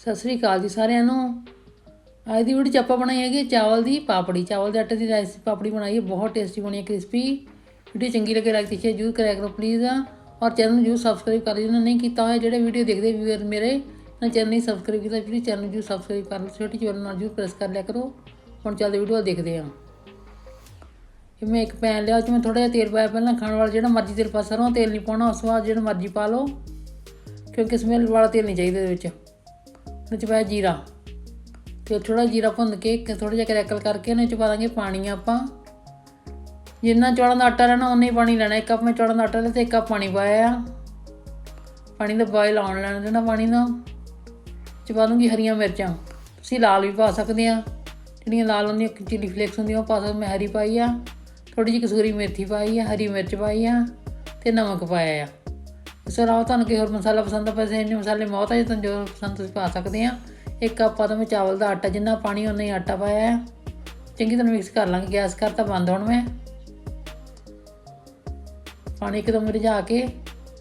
ਸਤਿ ਸ੍ਰੀ ਅਕਾਲ ਜੀ ਸਾਰਿਆਂ ਨੂੰ। ਅੱਜ ਦੀ ਵੀਡੀਓ 'ਚ ਆਪਾਂ ਬਣਾਈ ਹੈਗੀ ਚਾਵਲ ਦੀ ਪਾਪੜੀ। ਚਾਵਲ ਦੇ ਆਟੇ ਦੀ ਰਾਈਸ ਪਾਪੜੀ ਬਣਾਈ ਹੈ, ਬਹੁਤ ਟੇਸਟੀ ਬਣੀ ਹੈ ਕ੍ਰਿਸਪੀ ਵੀਡੀਓ ਚੰਗੀ ਲੱਗੇ ਲਾਈਕ ਤੇ ਸ਼ੇਅਰ ਜ਼ਰੂਰ ਕਰਿਆ ਕਰੋ ਪਲੀਜ਼ ਔਰ ਚੈਨਲ ਨੂੰ ਜ਼ਰੂਰ ਸਬਸਕ੍ਰਾਈਬ ਕਰ ਲਿਓ ਨਹੀਂ ਕੀਤਾ ਹੋਇਆ, ਜਿਹੜੇ ਵੀਡੀਓ ਦੇਖਦੇ ਵੀਰ ਮੇਰੇ ਨਾ ਚੈਨਲ ਨਹੀਂ ਸਬਸਕ੍ਰਾਈਬ ਕੀਤਾ ਪਲੀਜ਼ ਚੈਨਲ ਨੂੰ ਜ਼ਰੂਰ ਸਬਸਕ੍ਰਾਈਬ ਕਰ ਲਓ, ਛੋਟੀ ਜਿਹੀ ਨਾਲ ਜ਼ਰੂਰ ਪ੍ਰੈਸ ਕਰ ਲਿਆ ਕਰੋ। ਹੁਣ ਚੱਲਦੇ ਵੀਡੀਓ ਦੇਖਦੇ ਹਾਂ। ਇਹ ਮੈਂ ਇੱਕ ਪੈਨ ਲਿਆ, ਉਹ 'ਚ ਮੈਂ ਥੋੜਾ ਜਿਹਾ ਤੇਲ ਪਾਇਆ ਪਹਿਲਾਂ, ਖਾਣ ਵਾਲਾ ਜਿਹੜਾ ਮਰਜ਼ੀ ਤੇਲ ਪਾ ਸਰੋਂ ਤੇਲ ਨਹੀਂ ਪਾਉਣਾ, ਉਸ ਤੋਂ ਬਾਅਦ ਜਿਹੜਾ ਮਰਜ਼ੀ ਪਾ ਲਓ, ਕਿਉਂਕਿ ਸਮੈਲ ਵਾਲਾ ਤੇਲ ਨਹੀਂ ਚਾਹੀਦਾ ਇਹਦੇ ਵਿੱਚ। ਉਹਦੇ 'ਚ ਪਾਇਆ ਜੀਰਾ। ਤੇ ਥੋੜਾ ਜੀਰਾ ਭੁੰਨ ਕੇ ਥੋੜਾ ਜਿਹਾ ਕਰੈਕਲ ਕਰਕੇ ਇਹਨੇ 'ਚ ਪਾ ਦਾਂਗੇ ਪਾਣੀ ਆਪਾਂ। ਜਿੰਨਾ ਚੌਲਾਂ ਦਾ ਆਟਾ ਲੈਣਾ ਉਨਾ ਹੀ ਪਾਣੀ ਲੈਣਾ। ਇੱਕ ਕੱਪ ਮੈਂ ਚੌਲਾਂ ਦਾ ਆਟਾ ਲਿਆ ਤੇ ਇੱਕ ਕੱਪ ਪਾਣੀ ਪਾਇਆ ਆ। ਪਾਣੀ ਦਾ ਬੋਇਲ ਆਉਣ ਲੈਣ ਦੇਣਾ ਪਾਣੀ ਦਾ। ਚ ਪਾ ਦੂੰਗੀ ਹਰੀਆਂ ਮਿਰਚਾਂ। ਤੁਸੀਂ ਲਾਲ ਵੀ ਪਾ ਸਕਦੇ ਆ। ਜਿਹੜੀਆਂ ਲਾਲ ਹੁੰਦੀਆਂ ਚਿਲੀ ਫਲੇਕਸ ਹੁੰਦੀਆਂ, ਉਹ ਪਾ ਸਕਦੇ ਮੈਂ ਹਰੀ ਪਾਈ ਆ। ਥੋੜੀ ਜਿਹੀ ਕਸੂਰੀ ਮੇਥੀ ਪਾਈ ਆ, ਹਰੀ ਮਿਰਚ ਪਾਈ ਆ ਤੇ ਨਮਕ ਪਾਇਆ ਆ। ਇਸ ਆਓ ਤੁਹਾਨੂੰ ਕੋਈ ਹੋਰ ਮਸਾਲਾ ਪਸੰਦ ਆ ਪੈਸੇ ਇੰਨੇ ਮਸਾਲੇ ਬਹੁਤ ਆ, ਜੇ ਤੁਹਾਨੂੰ ਜੋ ਪਸੰਦ ਤੁਸੀਂ ਪਾ ਸਕਦੇ ਆ। ਇੱਕ ਕੱਪ ਪਾ ਦਵਾਂ ਚਾਵਲ ਦਾ ਆਟਾ ਜਿੰਨਾ ਪਾਣੀ ਉਨਾ ਹੀ ਆਟਾ ਪਾਇਆ ਆ। ਚੰਗੀ ਤਰ੍ਹਾਂ ਮਿਕਸ ਕਰ ਲਾਂਗੇ, ਗੈਸ ਕਰਤਾ ਬੰਦ ਹੁਣ ਮੈਂ। ਪਾਣੀ ਇੱਕਦਮ ਰਿਝਾ ਕੇ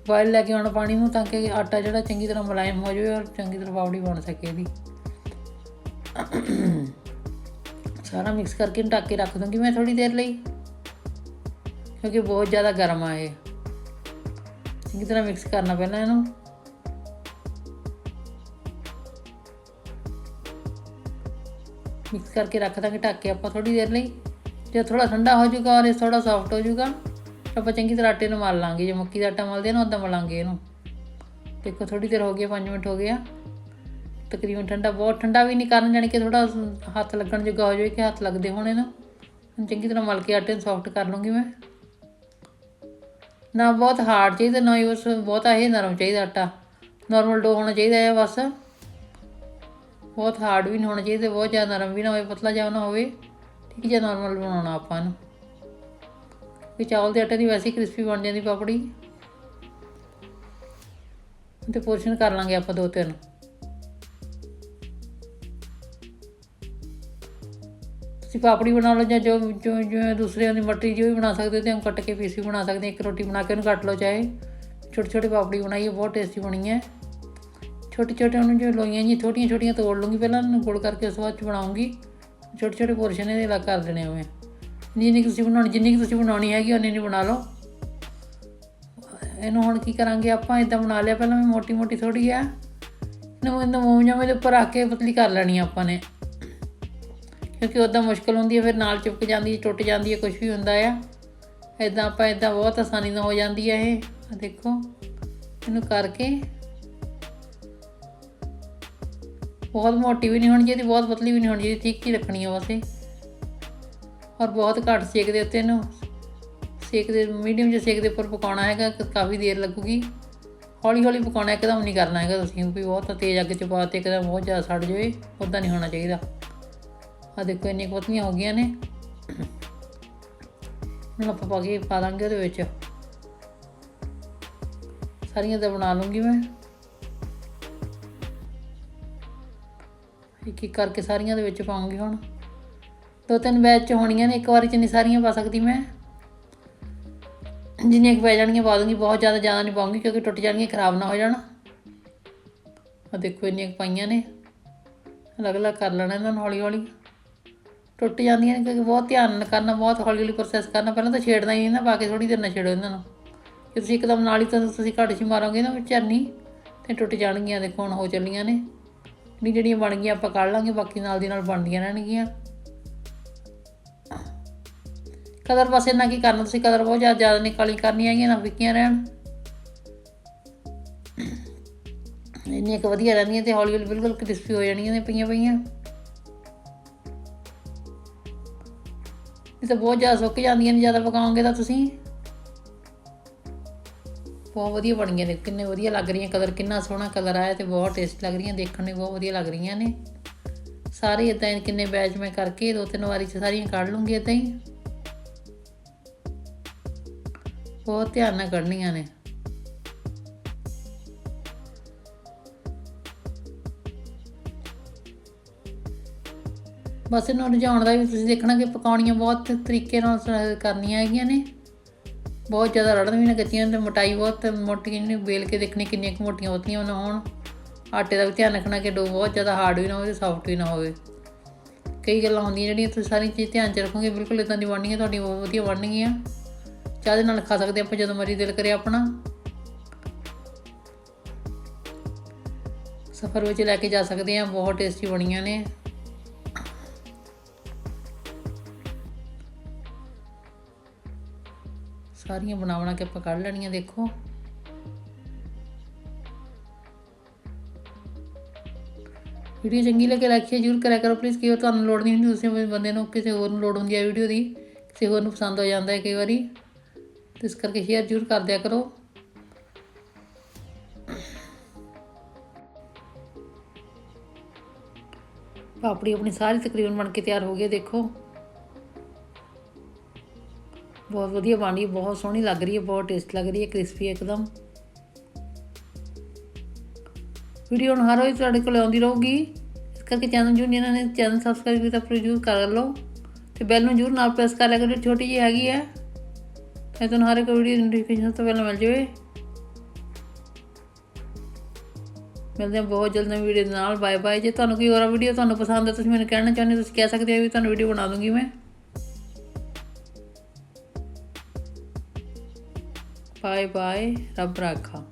ਬੋਇਲ ਲੈ ਕੇ ਆਉਣਾ ਪਾਣੀ ਨੂੰ ਤਾਂ ਕਿ ਆਟਾ ਜਿਹੜਾ ਚੰਗੀ ਤਰ੍ਹਾਂ ਮੁਲਾਇਮ ਹੋ ਜਾਵੇ ਔਰ ਚੰਗੀ ਤਰ੍ਹਾਂ ਪਾਉੜੀ ਬਣ ਸਕੇ ਇਹਦੀ। ਸਾਰਾ ਮਿਕਸ ਕਰਕੇ ਇਹਨੂੰ ਢੱਕ ਕੇ ਰੱਖ ਦੂੰਗੀ ਮੈਂ ਥੋੜੀ ਦੇਰ ਲਈ, ਕਿਉਂਕਿ ਬਹੁਤ ਜ਼ਿਆਦਾ ਗਰਮ ਆ ਇਹ। ਚੰਗੀ ਤਰ੍ਹਾਂ ਮਿਕਸ ਕਰਨਾ ਪਹਿਲਾਂ ਇਹਨੂੰ? ਮਿਕਸ ਕਰਕੇ ਰੱਖ ਦਾਂਗੇ ਢੱਕ ਕੇ ਆਪਾਂ ਥੋੜੀ ਦੇਰ ਲਈ। ਜੇ ਥੋੜਾ ਠੰਡਾ ਹੋ ਜਾਊਗਾ ਔਰ ਇਹ ਥੋੜਾ ਸੌਫਟ ਹੋ ਜਾਊਗਾ ਆਪਾਂ ਚੰਗੀ ਤਰ੍ਹਾਂ ਆਟੇ ਨੂੰ ਮਲ ਲਾਂਗੇ। ਜੇ ਮੱਕੀ ਦਾ ਆਟਾ ਮਲਦੇ ਆ ਨਾ ਉਦਾਂ ਮਲਾਂਗੇ ਇਹਨੂੰ। ਦੇਖੋ ਥੋੜੀ ਦੇਰ ਹੋ ਗਈ 5 ਮਿੰਟ ਹੋ ਗਏ ਆ। ਤਕਰੀਬਨ ਠੰਡਾ, ਬਹੁਤ ਠੰਡਾ ਵੀ ਨਹੀਂ ਕਰਨ, ਜਾਣੀ ਕਿ ਥੋੜਾ ਹੱਥ ਲੱਗਣ ਜੋਗਾ ਹੋ ਜਾਵੇ ਕਿ ਹੱਥ ਲੱਗਦੇ ਹੋਣੇ ਨਾ ਚੰਗੀ ਤਰ੍ਹਾਂ ਮਲ ਕੇ ਆਟੇ ਨੂੰ ਸੌਫਟ ਕਰ ਲੂੰਗੀ ਮੈਂ। ਨਾ ਬਹੁਤ ਹਾਰਡ ਚਾਹੀਦਾ, ਨਾ ਹੀ ਉਸ ਬਹੁਤਾ ਇਹ ਨਰਮ ਚਾਹੀਦਾ ਆਟਾ। ਨਾਰਮਲ ਡੋ ਹੋਣਾ ਚਾਹੀਦਾ ਹੈ ਬਸ। ਬਹੁਤ ਹਾਰਡ ਵੀ ਨਹੀਂ ਹੋਣਾ ਚਾਹੀਦਾ, ਬਹੁਤ ਜ਼ਿਆਦਾ ਨਰਮ ਵੀ ਨਾ ਹੋਵੇ, ਪਤਲਾ ਜਿਹਾ ਨਾ ਹੋਵੇ। ਠੀਕ ਜਿਹਾ ਨਾਰਮਲ ਬਣਾਉਣਾ ਆਪਾਂ ਨੂੰ ਕਿ ਚਾਵਲ ਦੇ ਆਟੇ ਦੀ ਵੈਸੇ ਕ੍ਰਿਸਪੀ ਬਣ ਜਾਂਦੀ ਪਾਪੜੀ ਤੇ ਪੋਰਸ਼ਨ ਕਰ ਲਾਂਗੇ ਆਪਾਂ ਦੋ ਤਿੰਨ। ਤੁਸੀਂ ਪਾਪੜੀ ਬਣਾ ਲਓ ਜਾਂ ਜੋ ਜੋ ਜੋ ਦੂਸਰੇ ਦੀ ਮਟਰੀ ਜੋ ਵੀ ਬਣਾ ਸਕਦੇ ਹੋ ਤੇ ਹਮ ਕੱਟ ਕੇ ਪੀਸ ਵੀ ਬਣਾ ਸਕਦੇ ਇੱਕ ਰੋਟੀ ਬਣਾ ਕੇ ਉਹਨੂੰ ਕੱਟ ਲਓ ਚਾਹੇ। ਛੋਟੀ ਛੋਟੀ ਪਾਪੜੀ ਬਣਾਈ ਹੈ, ਬਹੁਤ ਟੇਸਟੀ ਬਣੀ ਹੈ। ਛੋਟੇ ਛੋਟੇ ਉਹਨੂੰ ਜੋ ਲੋਈਆਂ ਜੀ ਛੋਟੀਆਂ ਛੋਟੀਆਂ ਤੋੜ ਲੂੰਗੀ ਪਹਿਲਾਂ ਉਹਨੂੰ ਗੋਲ ਕਰਕੇ ਉਸ ਤੋਂ ਬਾਅਦ ਚ ਬਣਾਉਂਗੀ। ਛੋਟੇ ਛੋਟੇ ਪੋਰਸ਼ਨ ਇਹਦੇ ਅਲੱਗ ਕਰ ਦੇਣੇ ਆ ਜਿੰਨੀ ਕੁ ਤੁਸੀਂ ਬਣਾਉਣੀ, ਜਿੰਨੀ ਕੁ ਤੁਸੀਂ ਬਣਾਉਣੀ ਹੈਗੀ ਉਨੀ ਨਹੀਂ ਬਣਾ ਲਓ। ਇਹਨੂੰ ਹੁਣ ਕੀ ਕਰਾਂਗੇ ਆਪਾਂ? ਇਦਾਂ ਬਣਾ ਲਿਆ, ਪਹਿਲਾਂ ਮੈਂ ਮੋਟੀ ਮੋਟੀ ਥੋੜੀ ਆ ਇਹਨੂੰ ਇਹਨੂੰ ਮੂੰਹਾਂ ਦੇ ਉੱਪਰ ਰੱਖ ਕੇ ਪਤਲੀ ਕਰ ਲੈਣੀ ਆ ਆਪਾਂ ਨੇ। ਕਿਉਂਕਿ ਉਦਾਂ ਮੁਸ਼ਕਲ ਹੁੰਦੀ ਹੈ, ਫਿਰ ਨਾਲ ਚਿਪਕ ਜਾਂਦੀ ਹੈ, ਟੁੱਟ ਜਾਂਦੀ ਹੈ ਕੁਝ ਵੀ ਹੁੰਦਾ ਆ। ਇਦਾਂ ਆਪਾਂ ਇਦਾਂ ਬਹੁਤ ਆਸਾਨੀ ਨਾਲ ਹੋ ਜਾਂਦੀ ਹੈ ਇਹ। ਆ ਦੇਖੋ, ਇਹਨੂੰ ਕਰਕੇ ਬਹੁਤ ਮੋਟੀ ਵੀ ਨਹੀਂ ਹੋਣੀ ਚਾਹੀਦੀ, ਬਹੁਤ ਪਤਲੀ ਵੀ ਨਹੀਂ ਹੋਣੀ ਚਾਹੀਦੀ, ਠੀਕ ਹੀ ਰੱਖਣੀ ਆ ਬਸ ਔਰ ਬਹੁਤ ਘੱਟ ਸੇਕ ਦੇ ਉੱਤੇ ਇਹਨੂੰ। ਸੇਕ ਦੇ ਮੀਡੀਅਮ ਜਿਹੇ ਸੇਕ ਦੇ ਉੱਪਰ ਪਕਾਉਣਾ ਹੈਗਾ, ਕਾਫੀ ਦੇਰ ਲੱਗੂਗੀ। ਹੌਲੀ ਹੌਲੀ ਪਕਾਉਣਾ ਇੱਕਦਮ ਨਹੀਂ ਕਰਨਾ ਹੈਗਾ ਤੁਸੀਂ, ਵੀ ਬਹੁਤ ਤੇਜ਼ ਅੱਗ 'ਚ ਪਾ ਤੇ ਇੱਕਦਮ ਬਹੁਤ ਜ਼ਿਆਦਾ ਸੜ ਜਾਵੇ ਉਦਾਂ ਨਹੀਂ ਹੋਣਾ ਚਾਹੀਦਾ। ਆ ਦੇਖੋ ਇੰਨੀਆਂ ਕੁ ਪਤਲੀਆਂ ਹੋ ਗਈਆਂ ਨੇ। ਹੁਣ ਆਪਾਂ ਪਾ ਕੇ ਪਾ ਦਾਂਗੇ ਉਹਦੇ ਵਿੱਚ। ਸਾਰੀਆਂ ਤਾਂ ਬਣਾ ਲੂੰਗੀ ਮੈਂ। ਇੱਕ ਇੱਕ ਕਰਕੇ ਸਾਰੀਆਂ ਦੇ ਵਿੱਚ ਪਾਉਂਗੀ ਹੁਣ। ਦੋ ਤਿੰਨ ਬੈਚ ਚ ਹੋਣੀਆਂ ਨੇ, ਇੱਕ ਵਾਰੀ ਚ ਨਹੀਂ ਸਾਰੀਆਂ ਪਾ ਸਕਦੀ ਮੈਂ। ਜਿੰਨੀਆਂ ਕੁ ਪੈ ਜਾਣਗੀਆਂ ਪਾ ਦੂੰਗੀ, ਬਹੁਤ ਜ਼ਿਆਦਾ ਜ਼ਿਆਦਾ ਨਹੀਂ ਪਾਉਂਗੀ ਕਿਉਂਕਿ ਟੁੱਟ ਜਾਣਗੀਆਂ, ਖਰਾਬ ਨਾ ਹੋ ਜਾਣ। ਆ ਦੇਖੋ ਇੰਨੀਆਂ ਕੁ ਪਾਈਆਂ ਨੇ। ਅਲੱਗ-ਅਲੱਗ ਕਰ ਲੈਣਾ ਇਹਨਾਂ ਨੂੰ ਹੌਲੀ ਹੌਲੀ ਟੁੱਟ ਜਾਂਦੀਆਂ ਨੇ ਕਿਉਂਕਿ ਬਹੁਤ ਧਿਆਨ ਨਾਲ ਕਰਨਾ, ਬਹੁਤ ਹੌਲੀ ਹੌਲੀ ਪ੍ਰੋਸੈਸ ਕਰਨਾ। ਪਹਿਲਾਂ ਤਾਂ ਛੇੜਨਾ ਹੀ ਨਹੀਂ ਨਾ, ਪਾ ਕੇ ਥੋੜੀ ਦੇਰ ਨਾਲ ਛੇੜੋ ਇਹਨਾਂ ਨੂੰ। ਜੇ ਤੁਸੀਂ ਇੱਕਦਮ ਨਾਲ ਹੀ ਤਾਂ ਤੁਸੀਂ ਘੜ 'ਚ ਮਾਰੋਗੇ ਨਾ, ਵਿੱਚ ਝਰਨੀ, ਤੇ ਟੁੱਟ ਜਾਣਗੀਆਂ, ਦੇਖੋ ਹੁਣ ਹੋ ਚੱਲੀਆਂ ਨੇ। ਨਹੀਂ, ਜਿਹੜੀਆਂ ਬਣ ਗਈਆਂ ਆਪਾਂ ਕੱਢ ਲਾਂਗੇ, ਬਾਕੀ ਨਾਲ ਦੀ ਨਾਲ ਬਣਦੀਆਂ ਰਹਿਣਗੀਆਂ। ਕਲਰ ਬਸ ਇੰਨਾ ਕੀ ਕਰਨਾ, ਤੁਸੀਂ ਕਲਰ ਬਹੁਤ ਜ਼ਿਆਦਾ ਜ਼ਿਆਦਾ ਨਹੀਂ ਕਾਲੀ ਕਰਨੀ ਹੈਗੀਆਂ ਨਾ ਫਿੱਕੀਆਂ ਰਹਿਣ। ਇੰਨੀਆਂ ਕੁ ਵਧੀਆ ਰਹਿੰਦੀਆਂ ਤੇ ਹੌਲੀ ਹੌਲੀ ਬਿਲਕੁਲ ਕ੍ਰਿਸਪੀ ਹੋ ਜਾਣੀਆਂ ਨੇ ਪਈਆਂ ਪਈਆਂ ਇਹ ਤਾਂ ਬਹੁਤ ਜ਼ਿਆਦਾ ਸੁੱਕ ਜਾਂਦੀਆਂ ਨੇ, ਜ਼ਿਆਦਾ ਪਕਾਓਗੇ ਤਾਂ ਤੁਸੀਂ। ਬਹੁਤ ਵਧੀਆ ਬਣ ਬਣੀਆਂ ਨੇ, ਕਿੰਨੇ ਵਧੀਆ ਲੱਗ ਰਹੀਆਂ, ਕਲਰ ਕਿੰਨਾ ਸੋਹਣਾ ਕਲਰ ਆਇਆ ਤੇ ਬਹੁਤ ਟੇਸਟ ਲੱਗ ਰਹੀਆਂ, ਦੇਖਣ ਨੂੰ ਬਹੁਤ ਵਧੀਆ ਲੱਗ ਰਹੀਆਂ ਨੇ। ਸਾਰੇ ਇਦਾਂ ਕਿੰਨੇ ਬੈਚ ਮੈਂ ਕਰਕੇ ਦੋ ਤਿੰਨ ਵਾਰੀ ਚ ਸਾਰੀਆਂ ਕੱਢ ਲੂੰਗੀ ਇਦਾਂ ਹੀ। ਬਹੁਤ ਧਿਆਨ ਨਾਲ ਕੱਢਣੀਆਂ ਨੇ। ਬਸ ਇਹਨੂੰ ਰਝਾਉਣ ਦਾ ਵੀ ਤੁਸੀਂ ਦੇਖਣਾ ਕਿ ਪਕਾਉਣੀਆਂ ਬਹੁਤ ਤਰੀਕੇ ਨਾਲ ਕਰਨੀਆਂ ਹੈਗੀਆਂ ਨੇ। ਬਹੁਤ ਜ਼ਿਆਦਾ ਰੜਨ ਵੀ ਨਾ ਕੱਚੀਆਂ ਤੇ ਮੋਟਾਈ ਬਹੁਤ ਮੋਟੀ ਇਹਨੂੰ ਵੇਲ ਕੇ ਦੇਖਣੀ ਕਿੰਨੀਆਂ ਕੁ ਮੋਟੀਆਂ ਹੋਤੀਆਂ ਉਹਨਾਂ ਹੋਣ। ਆਟੇ ਦਾ ਵੀ ਧਿਆਨ ਰੱਖਣਾ ਕਿ ਡੋ ਬਹੁਤ ਜ਼ਿਆਦਾ ਹਾਰਡ ਵੀ ਨਾ ਹੋਵੇ ਤੇ ਸੌਫਟ ਵੀ ਨਾ ਹੋਵੇ। ਕਈ ਗੱਲਾਂ ਹੁੰਦੀਆਂ ਜਿਹੜੀਆਂ ਤੁਸੀਂ ਸਾਰੀ ਚੀਜ਼ ਧਿਆਨ ਚ ਰੱਖੋਗੇ, ਬਿਲਕੁਲ ਇਦਾਂ ਦੀ ਬਣਨੀਆਂ ਤੁਹਾਡੀ ਬਹੁਤ ਵਧੀਆ ਬਣਨਗੀਆਂ। ਚਾਹ ਦੇ ਨਾਲ ਖਾ ਸਕਦੇ ਆਪਾਂ ਜਦੋਂ ਮਰਜ਼ੀ ਦਿਲ ਕਰੇ ਆਪਣਾ। ਸਫ਼ਰ ਵਿੱਚ ਲੈ ਕੇ ਜਾ ਸਕਦੇ ਆ ਬਹੁਤ ਟੇਸਟੀ ਬਣੀਆਂ ਨੇ। ਸਾਰੀਆਂ ਬਣਾ ਬਣਾ ਕੇ ਆਪਾਂ ਕੱਢ ਲੈਣੀਆਂ ਦੇਖੋ। ਵੀਡੀਓ ਚੰਗੀ ਲੱਗੇ ਲਾਈਕ ਸ਼ੇਅਰ ਜ਼ਰੂਰ ਕਰਿਆ ਕਰੋ। ਪਲੀਜ਼ ਕਈ ਵਾਰ ਤੁਹਾਨੂੰ ਲੋੜ ਨਹੀਂ ਹੁੰਦੀ ਦੂਸਰੇ ਬੰਦੇ ਨੂੰ ਕਿਸੇ ਹੋਰ ਨੂੰ ਲੋੜ ਹੁੰਦੀ ਹੈ ਵੀਡੀਓ ਦੀ। ਕਿਸੇ ਹੋਰ ਨੂੰ ਪਸੰਦ ਹੋ ਜਾਂਦਾ ਹੈ ਕਈ ਵਾਰੀ। ਤੇ ਇਸ ਕਰਕੇ ਸ਼ੇਅਰ ਜ਼ਰੂਰ ਕਰ ਦਿਆ ਕਰੋ। ਪਾਪੜੀ ਆਪਣੀ ਸਾਰੀ ਤਕਰੀਬਨ ਬਣ ਕੇ ਤਿਆਰ ਹੋ ਗਈ ਹੈ, ਦੇਖੋ। ਬਹੁਤ ਵਧੀਆ ਬਣ ਰਹੀ ਹੈ, ਬਹੁਤ ਸੋਹਣੀ ਲੱਗ ਰਹੀ ਹੈ, ਬਹੁਤ ਟੇਸਟ ਲੱਗ ਰਹੀ ਹੈ ਕ੍ਰਿਸਪੀ ਇੱਕਦਮ। ਵੀਡੀਓ ਹੁਣ ਹਰ ਰੋਜ਼ ਤੁਹਾਡੇ ਕੋਲ ਆਉਂਦੀ ਰਹੂਗੀ। ਇਸ ਕਰਕੇ ਚੈਨਲ ਜੁਨ ਇਹਨਾਂ ਨੇ ਚੈਨਲ ਸਬਸਕ੍ਰਾਈਬ ਕੀਤਾ ਪਰ ਕਰ ਲਓ। ਤੇ ਬੈਲ ਨੂੰ ਜਰੂਰ ਨਾਲ ਪ੍ਰੈਸ ਕਰ ਲਿਆ ਕਰੋ ਛੋਟੀ ਜਿਹੀ ਹੈਗੀ ਹੈ। ਤਾਂ ਤੁਹਾਨੂੰ ਹਰ ਇੱਕ ਵੀਡੀਓ ਨੋਟੀਫਿਕੇਸ਼ਨ ਤੋਂ ਪਹਿਲਾਂ ਮਿਲ ਜਾਵੇ। ਮਿਲਦੇ ਹਾਂ ਬਹੁਤ ਜਲਦ ਨਵੀਂ ਵੀਡੀਓ ਦੇ ਨਾਲ। ਬਾਏ ਬਾਏ ਜੇ ਤੁਹਾਨੂੰ ਕੋਈ ਹੋਰ ਵੀਡੀਓ ਤੁਹਾਨੂੰ ਪਸੰਦ ਹੈ, ਤੁਸੀਂ ਮੈਨੂੰ ਕਹਿਣਾ ਚਾਹੁੰਦੇ ਹੋ, ਤੁਸੀਂ ਕਹਿ ਸਕਦੇ ਹੋ ਵੀ ਤੁਹਾਨੂੰ ਵੀਡੀਓ ਬਣਾ ਦੂੰਗੀ ਮੈਂ। ਬਾਏ ਬਾਏ ਰੱਬ ਰਾਖਾ